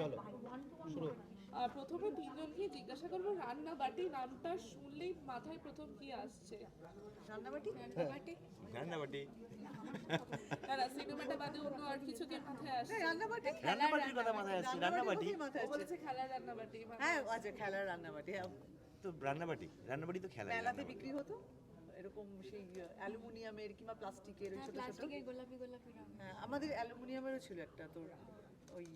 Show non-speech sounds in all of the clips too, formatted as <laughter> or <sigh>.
চলো শুরু। প্রথমে তিনজনকে জিজ্ঞাসা করব রান্না বাটি নামটা শুনলেই মাথায় প্রথম কি আসছে? রান্নাবাটি? রান্নাবাটি? রান্নাবাটি। না না সিনেমাটা বাদে অন্য আর কিছু কি মাথায় আসছে? হ্যাঁ, রান্নাবাটি রান্নাবাটির কথা মাথায় আসছে রান্নাবাটি। বলেছে খেলার রান্নাবাটি হ্যাঁ আচ্ছা খেলার রান্নাবাটি হ্যাঁ। তো রান্নাবাটি রান্নাবাটি তো খেলা মেলাতে বিক্রি হতো? এরকম সেই অ্যালুমিনিয়ামের কিংবা প্লাস্টিকের ওই ছোট ছোট। গোলাপি গোলাপি হ্যাঁ, আমাদের অ্যালুমিনিয়ামেরও ছিল একটা তোর ওই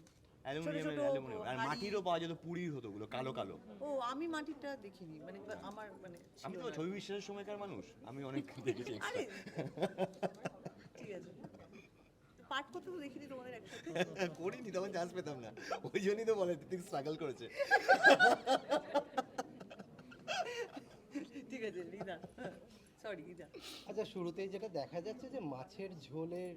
অ্যালুমিনিয়ামের অ্যালুমিনিয়াম। আর মাটিরও পাওয়া যেত পুরীর হতো ওগুলো কালো কালো। ও আমি মাটিরটা দেখিনি মানে আমার মানে আমি তো ছবি বিশ্বাসের সময়কার মানুষ আমি অনেক <laughs> দেখেছি। ঠিক আছে। পাঠ করতে তো দেখিনি তোমাদের একসাথে। <laughs> করিনি তখন চান্স পেতাম না। ওই জন্যই তো বলে ঠিক স্ট্রাগল করেছে। ঠিক আছে সরি আচ্ছা শুরুতেই যেটা দেখা যাচ্ছে যে মাছের ঝোলের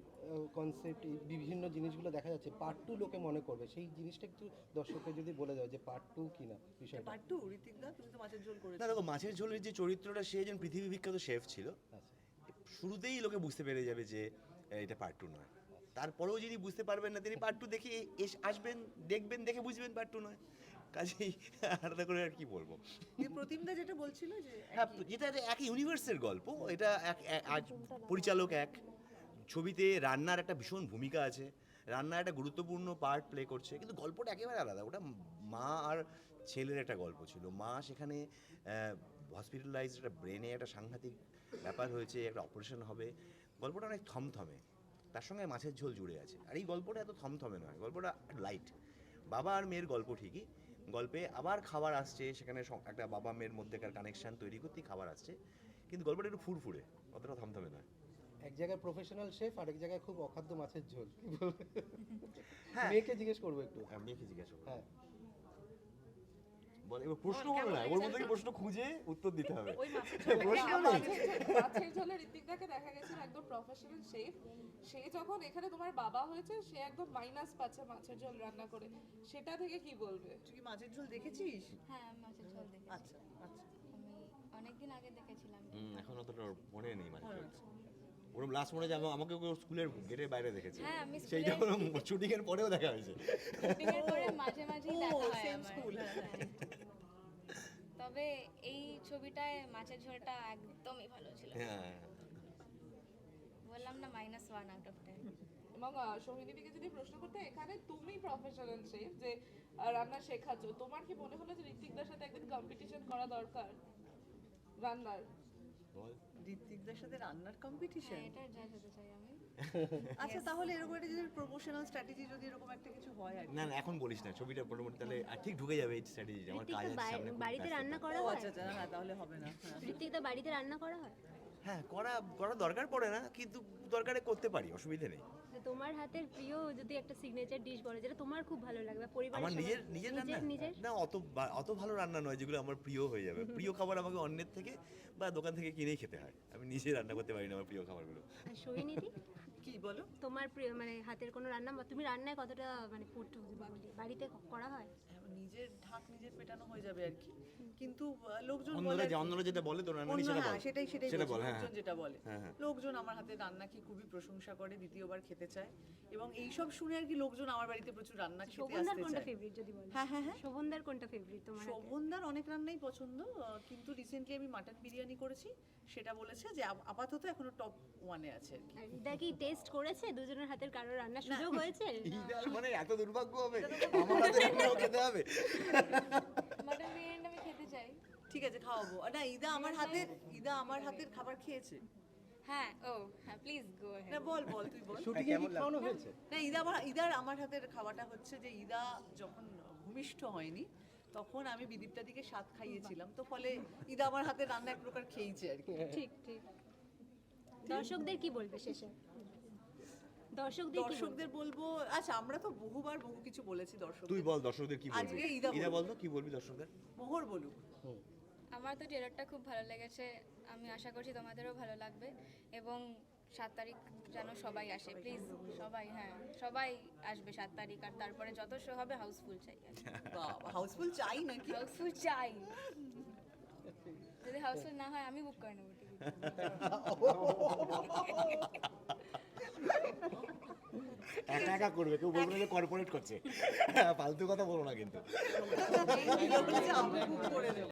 কনসেপ্ট বিভিন্ন জিনিসগুলো দেখা যাচ্ছে। পার্ট টু লোকে মনে করবে। সেই জিনিসটা একটু দর্শককে যদি বলে দাও যে পার্ট টু কিনা বিষয়টা। পাঠ টু ঋতিক দা তুমি তো মাছের ঝোল করেছ। না দেখো মাছের ঝোলের যে চরিত্রটা সে একজন পৃথিবী বিখ্যাত শেফ ছিল। আচ্ছা। শুরুতেই লোকে বুঝতে পেরে যাবে যে এটা পার্ট টু নয়। তারপরেও যিনি বুঝতে পারবেন না তিনি পার্ট টু দেখে এস- আসবেন দেখবেন দেখে বুঝবেন পার্ট টু নয়। কাজেই আলাদা করে আর কি বলব। প্রতিমদা যেটা বলছিল যে হ্যাঁ যেটা যে একই ইউনিভার্সের গল্প এটা এক এক- আজ পরিচালক এক। ছবিতে রান্নার একটা ভীষণ ভূমিকা আছে রান্নার একটা গুরুত্বপূর্ণ পার্ট প্লে করছে কিন্তু গল্পটা একেবারে আলাদা। ওটা মা আর ছেলের একটা গল্প ছিল। মা সেখানে হসপিটালাইজ একটা ব্রেনে একটা সাংঘাতিক ব্যাপার হয়েছে একটা অপারেশন হবে। গল্পটা অনেক থমথমে। তার সঙ্গে মাছের ঝোল জুড়ে আছে। আর এই গল্পটা এত থমথমে নয় গল্পটা লাইট বাবা আর মেয়ের গল্প ঠিকই। গল্পে আবার খাবার আসছে সেখানে একটা বাবা মেয়ের মধ্যেকার কানেকশন তৈরি করতেই খাবার আসছে। কিন্তু গল্পটা একটু ফুরফুরে অতটা থমথমে নয়। এক জায়গায় প্রফেশনাল শেফ আর এক জায়গায় খুব অখাদ্য মাছের ঝোল হ্যাঁ। মেয়েকে জিজ্ঞেস করব একটু। হ্যাঁ, মেয়েকে জিজ্ঞেস করব। হ্যাঁ। বল এবার প্রশ্ন করো না? ওর মধ্যে প্রশ্ন খুঁজে উত্তর দিতে হবে? মাছের <laughs> প্রশ্ন ঝোলে নেই। মাছের ঝোলে- ঋত্বিকদাকে দেখা গেছিল একদম প্রফেশনাল শেফ সে যখন এখানে তোমার বাবা হয়েছে সে একদম মাইনাস পাচ্ছে মাছের ঝোল রান্না করে। সেটা থেকে কি বলবে? তুই কি মাছের ঝোল দেখেছিস? হ্যাঁ মাছের ঝোল দেখেছি। আচ্ছা আচ্ছা। অনেকদিন আগে দেখেছিলাম। এখন অতটা ওর মনে নেই মানে ওরম লাস্ট মনে যে আমাকে স্কুলের গেটের বাইরে দেখেছে। হ্যাঁ, আমি সেইটা স্কুলের- ওরম এর পরেও দেখা হয়েছে। পরে মাঝে মাঝেই দেখা হয় same আমার school, হ্যাঁ, হ্যাঁ। তবে এই ছবিটায় মাছের ঝোলটা একদমই ভালো ছিল। হ্যাঁ বললাম না minus one out of ten এবং সোহিনীদিকে যদি প্রশ্ন করতে এখানে তুমি প্রফেশনাল শেফ যে রান্না শেখাচ্ছ তোমার কি মনে হলো যে ঋত্বিকদার সাথে একদিন কম্পিটিশন করা দরকার? রান্নার। বল। ঋত্বিকদার সাথে রান্নার কম্পিটিশন হ্যাঁ এটার হতে চাই আমি। <laughs> আচ্ছা তাহলে এরকম একটা যদি প্রমোশনাল স্ট্র্যাটেজি যদি এরকম একটা কিছু হয় আর না না এখন বলিস না ছবিটা মোটামুটি তাহলে ঠিক ঢুকে যাবে এই স্ট্র্যাটেজি আমার কাজ আছে বাড়িতে রান্না করা হয়? আচ্ছা আচ্ছা হ্যাঁ তাহলে হবে না হ্যাঁ। ঋত্বিকদা বাড়িতে রান্না করা হয়? হ্যাঁ করা করা দরকার পড়ে না কিন্তু দরকারে করতে পারি অসুবিধা নেই। তোমার হাতের প্রিয় যদি একটা সিগনেচার ডিশ বলে যেটা তোমার খুব ভালো লাগবে পরিবার আমার নিজের নিজের রান্না? না অত অত ভালো রান্না নয় যেগুলো আমার প্রিয় হয়ে যাবে। <laughs> প্রিয় খাবার আমাকে অন্যের থেকে বা দোকান থেকে কিনেই খেতে হয়। আমি নিজে রান্না করতে পারি না আমার প্রিয় খাবারগুলো। আর কি বলো? তোমার প্রিয় মানে হাতের কোনো রান্না তুমি রান্নায় কতটা মানে বলি বাড়িতে করা হয়? হ্যাঁ, নিজের ঢাক নিজের পেটানো হয়ে যাবে আর কি। কিন্তু লোকজন বলে অন্যরা যে অন্যরা যেটা বলে তো রান্না সেটা হ্যাঁ, সেটাই সেটাই হ্যাঁ লোকজন যেটা বলে। হ্যাঁ, হ্যাঁ। লোকজন আমার হাতে রান্না কি খুবই প্রশংসা করে দ্বিতীয়বার খেতে চায়। এবং এই সব শুনে আর কি লোকজন আমার বাড়িতে প্রচুর রান্না খেতে শোভনদার আসতে কোনটা ফেভারিট যদি বলি? হ্যাঁ হ্যাঁ হ্যাঁ। শোভনদার কোনটা ফেভারিট তোমার? শোভনদার অনেক রান্নাই পছন্দ কিন্তু রিসেন্টলি আমি মাটন বিরিয়ানি করেছি। সেটা বলেছে যে আপাতত এখনও টপ ওয়ানে আছে আর কি। রিদা কি টেস্ট করেছে দুজনের হাতের কারও রান্নার সুযোগ হয়েছে? <laughs> মানে এত দুর্ভাগ্য হবে। আমার হাতে খেতে হবে। মাটন বিরিয়ানিটা আমি খেতে চাই। ঠিক আছে খাওয়াবো। আর না ইদা আমার হাতের ইদা আমার হাতের খাবার খেয়েছে। হ্যাঁ ও হ্যাঁ প্লিজ গো না বল বল তুই বল। শুটিং এ খাওয়ানো হয়েছে? না ইদা আমার ইদার আমার হাতের খাওয়াটা হচ্ছে যে ইদা যখন ভূমিষ্ঠ হয়নি তখন আমি বিদীপটা দিকে স্বাদ খাইয়েছিলাম। তো ফলে ইদা আমার হাতের রান্না এক প্রকার খেয়েছে আর কি। ঠিক ঠিক। দর্শকদের কি বলবে শেষে? দর্শকদের দর্শকদের বলব আচ্ছা আমরা তো বহুবার বহু কিছু বলেছি দর্শক তুই বল দর্শকদের কি বলবি? আজকে বল তো কি বলবি দর্শকদের? মোহর বলুক। আমার তো ট্রেলারটা খুব ভালো লেগেছে আমি আশা করছি তোমাদেরও ভালো লাগবে এবং সাত তারিখ যেন সবাই আসে প্লিজ সবাই হ্যাঁ সবাই আসবে সাত তারিখ আর তারপরে যত শো হবে হাউসফুল চাই হাউসফুল চাই নাকি? হাউসফুল চাই। যদি হাউসফুল না হয় আমি বুক করে নেব <laughs> একা করবে কেউ বলবে না যে কর্পোরেট করছে। ফালতু কথা বলো না কিন্তু।